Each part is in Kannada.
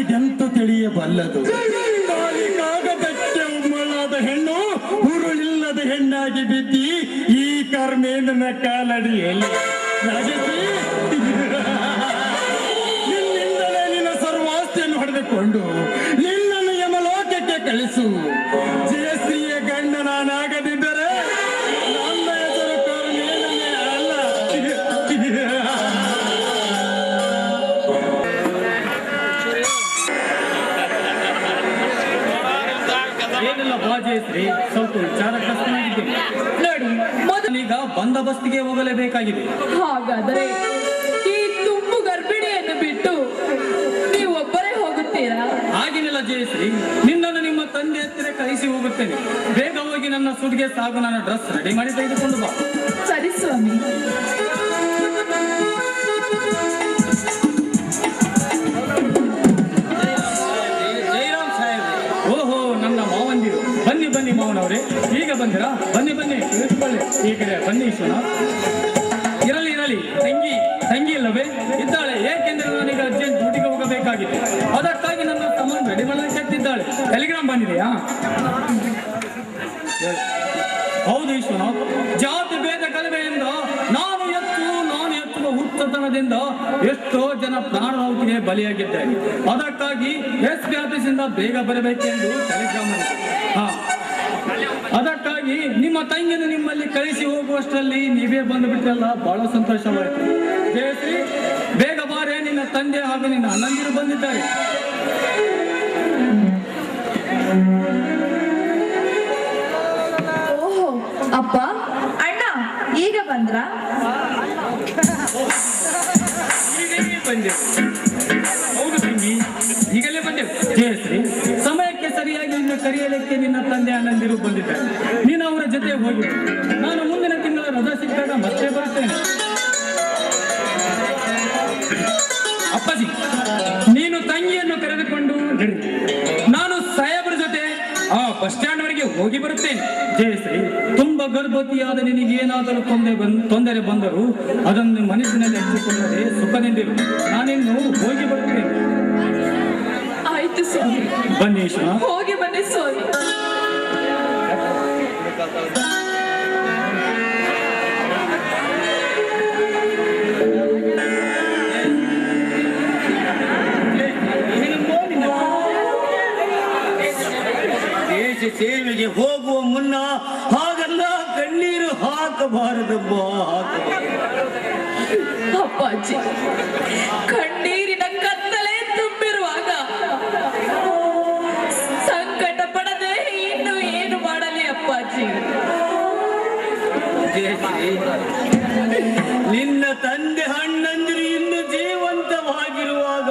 ನನಗೆಂತ ತಿಳಿಯಬಲ್ಲದು? ಕಾಗದಕ್ಕೆ ಉಮ್ಮಳಾದ ಹೆಣ್ಣು, ಹುರುಳಿಲ್ಲದ ಹೆಣ್ಣಾಗಿ ಬಿದ್ದಿ ಈ ಕರ್ಮೇಂದ್ರನ ಕಾಲಡಿಯಲ್ಲಿ. ನಿನ್ನಿಂದಲೇ ನಿನ್ನ ಸರ್ವಾಸ್ತಿಯನ್ನು ಹೊಡೆದುಕೊಂಡು ನಿನ್ನನ್ನು ಯಮಲೋಕಕ್ಕೆ ಕಳಿಸು. ಸ್ವಲ್ಪ ವಿಚಾರ ಕಷ್ಟನಾಗಿದ್ದೇನೆ ನೋಡಿ ಮೊದಲೀಗ ಬಂದೋಬಸ್ತಿಗೆ ಹೋಗಲೇಬೇಕಾಗಿದೆ. ಹಾಗಾದರೆ ಈ ತುಂಬು ಗರ್ಭಿಣಿಯನ್ನು ಬಿಟ್ಟು ನೀವು ಒಬ್ಬರೇ ಹೋಗುತ್ತೀರಾ? ಹಾಗೇನಿಲ್ಲ ಜಯಶ್ರೀ ನಿನ್ನನ್ನು ನಿಮ್ಮ ತಂದೆ ಹತ್ತಿರ ಕಳಿಸಿ ಹೋಗುತ್ತೇನೆ. ಬೇಗ ಹೋಗಿ ನನ್ನ ಸುಡ್ಗೆ ಸಾಗು ನನ್ನ ಡ್ರೆಸ್ ರೆಡಿ ಮಾಡಿ ತೆಗೆದುಕೊಂಡು ಬಾ. ಸರಿ ಸ್ವಾಮಿ. ಈ ಬನ್ನಿ ಸೋಣ ಇರಲಿ ಇರಲಿ. ತಂಗಿ ತಂಗಿ ಇಲ್ಲವೇ ಇದ್ದಾಳೆ. ಏಕೆಂದರೆ ನನಗೆ ಅರ್ಜೆಂಟ್ ಡ್ಯೂಟಿಗೆ ಹೋಗಬೇಕಾಗಿತ್ತು. ಅದಕ್ಕಾಗಿ ನನ್ನ ತಮ್ಮನ್ನು ರೆಡಿ ಮಾಡಲು ಕೆತ್ತಿದ್ದಾಳೆ ಟೆಲಿಗ್ರಾಮ್ ಬಂದಿದೆಯಾ? ಹೌದು ಈಶ್ವರ ಜಾತಿ ಭೇದ ಕಲವೆಯಿಂದ ನಾನು ಎತ್ತು, ನಾನು ಎತ್ತುವ ಹುಚ್ಚತನದಿಂದ ಎಷ್ಟೋ ಜನ ಪ್ರಾಣಾಹುತಿಗೆ ಬಲಿಯಾಗಿದ್ದಾರೆ. ಅದಕ್ಕಾಗಿ ಎಸ್ ಪಿ ಆಫೀಸಿಂದ ಬೇಗ ಬರಬೇಕೆಂದು ಟೆಲಿಗ್ರಾಮ್ ಹಾ. ಅದಕ್ಕಾಗಿ ನಿಮ್ಮ ತಂಗಿನ ನಿಮ್ಮಲ್ಲಿ ಕಳಿಸಿ ಹೋಗುವಷ್ಟರಲ್ಲಿ ನೀವೇ ಬಂದು ಬಿಟ್ಟಲ್ಲ ಬಹಳ ಸಂತೋಷವಾಯಿತು. ಜಯಶ್ರೀ ಬೇಗ ಬಾರೆ ನಿನ್ನ ತಂದೆ ಹಾಗೂ ನಿನ್ನ ಅಣ್ಣಂದಿರು ಬಂದಿದ್ದಾರೆ. ಓಹೋ ಅಪ್ಪ ಅಣ್ಣ ಈಗ ಬಂದ್ರ? ಬಂದೆ. ಹೌದು ತಂಗಿ ಈಗಲೇ ಬಂದೆ. ಜಯಶ್ರೀ ಸಮಯಕ್ಕೆ ಸರಿಯಾಗಿ ನಿನ್ನ ಕರೆಯಲಿಕ್ಕೆ ನಿನ್ನ ತಂದೆ ಅಣ್ಣಂದಿರು ಬಂದಿದ್ದಾರೆ. ಜೊತೆ ಹೋಗಿ. ನಾನು ಮುಂದಿನ ತಿಂಗಳ ರಜಾ ಸಿಕ್ಕಾಗ ಮತ್ತೆ ಬರ್ತೇನೆ ಅಪ್ಪಾಜಿ ನೀನು ತಂಗಿಯನ್ನು ಕರೆದುಕೊಂಡು. ನಾನು ಸಾಹೇಬರ ಜೊತೆ ಆ ಬಸ್ ಸ್ಟ್ಯಾಂಡ್ ವರೆಗೆ ಹೋಗಿ ಬರುತ್ತೇನೆ. ಜಯಶ್ರೀ ತುಂಬಾ ಗರ್ಭವತಿಯಾದ ನಿನಗೆ ಏನಾದರೂ ತೊಂದರೆ ಬಂದು ತೊಂದರೆ ಬಂದರೂ ಅದನ್ನು ಮನಸ್ಸಿನಲ್ಲಿ ಹಚ್ಚಿಕೊಂಡರೆ ಸುಖದಿಂದಿರು. ನಾನಿನ್ನು ಹೋಗಿ ಬರುತ್ತೇನೆ. ಆಯ್ತು ಬನ್ನಿ ದೇಶ ಸೇವೆಗೆ ಹೋಗುವ ಮುನ್ನ ಹಾಗೆಲ್ಲ ಕಣ್ಣೀರು ಹಾಕಬಾರದಮ್ಮ ಹಾಕಬಾರದು ಅಪ್ಪಾಜಿ ಕಣ್ಣೀರಿನ ಕತ್ತಲೆ ತುಂಬಿರುವಾಗ ಸಂಕಟ ಪಡದೆ ಇನ್ನು ಏನು ಮಾಡಲಿ ಅಪ್ಪಾಜಿ? ನಿನ್ನ ತಂದೆ ಹಣ್ಣಂದಿರು ಇನ್ನು ಜೀವಂತವಾಗಿರುವಾಗ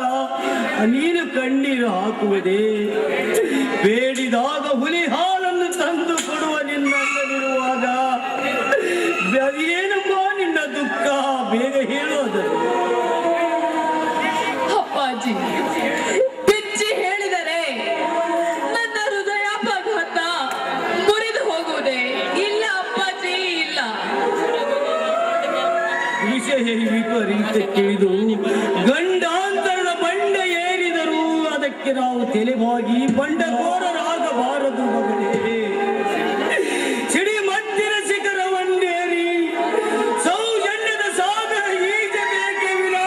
ನೀನು ಕಣ್ಣೀರು ಹಾಕುವುದೇ? ಬೇಡಿದಾಗ ವಿಷಯ ವಿಪರೀತ ತಿಳಿದು ಗಂಡಾಂತರದ ಬಂಡ ಏರಿದರು ಅದಕ್ಕೆ ನಾವು ತಲೆವಾಗಿ ಬಂಡಕೋರರಾಗಬಾರದು ಮಗಳೇ ಸಿಡಿಮತ್ತಿನ ಶಿಖರವನ್ನೇರಿ ಸೌಜನ್ಯದ ಸಾಧನ ಈಜಬೇಕೆ ವಿನ.